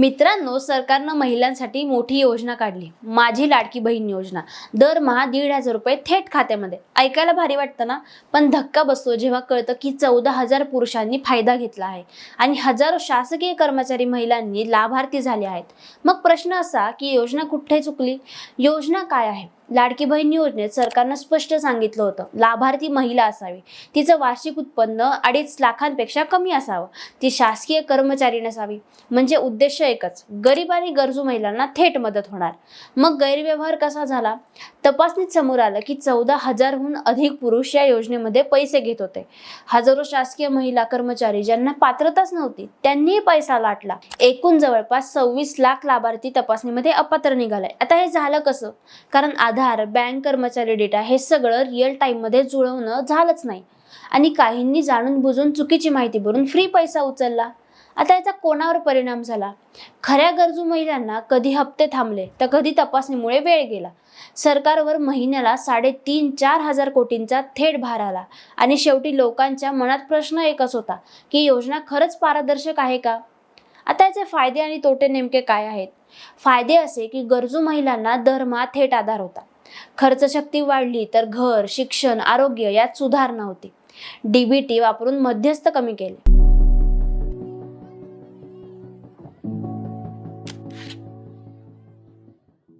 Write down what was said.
मित्रांनो सरकारनं महिलांसाठी मोठी योजना काढली. माझी लाडकी बहीण योजना. दरमहा दीड हजार रुपये थेट खात्यामध्ये. ऐकायला भारी वाटतं ना? पण धक्का बसतो जेव्हा कळतं की चौदा हजार पुरुषांनी फायदा घेतला आहे आणि हजारो शासकीय कर्मचारी महिलांनी लाभार्थी झाले आहेत. मग प्रश्न असा की योजना कुठे चुकली? योजना काय आहे? लाडकी बहीण योजनेत सरकारनं स्पष्ट सांगितलं होतं लाभार्थी महिला असावी. तिचं वार्षिक उत्पन्न अडीच लाखांपेक्षा कमी असावं. ती शासकीय कर्मचारी नसावी म्हणजे उद्देश एकच गरीब आणि गरजू महिलांना थेट मदत होणार. मग गैरव्यवहार कसा झाला? तपासणीत समोर आलं की चौदा हजारहून अधिक पुरुष या योजनेमध्ये पैसे घेत होते. हजारो शासकीय महिला कर्मचारी ज्यांना पात्रताच नव्हती त्यांनीही पैसा लाटला. एकूण जवळपास सव्वीस लाख लाभार्थी तपासणीमध्ये अपात्र निघालाय आता हे झालं कसं? कारण आधार आधार बँक कर्मचारी डेटा हे सगळं रिअल टाईममध्ये जुळवणं झालंच नाही. आणि काहींनी जाणून बुजून चुकीची माहिती भरून फ्री पैसा उचलला. आता याचा कोणावर परिणाम झाला? खऱ्या गरजू महिलांना कधी हप्ते थांबले तर कधी तपासणीमुळे वेळ गेला. सरकारवर महिन्याला साडेतीन चार हजार कोटींचा थेट भार आला. आणि शेवटी लोकांच्या मनात प्रश्न एकच होता की योजना खरंच पारदर्शक आहे का? आता याचे फायदे आणि तोटे नेमके काय आहेत? फायदे असे की गरजू महिलांना दरमहा थेट आधार होता. खर्चशक्ती वाढली तर घर शिक्षण आरोग्य यात सुधारणा होती. डीबीटी वापरून मध्यस्थ कमी केले.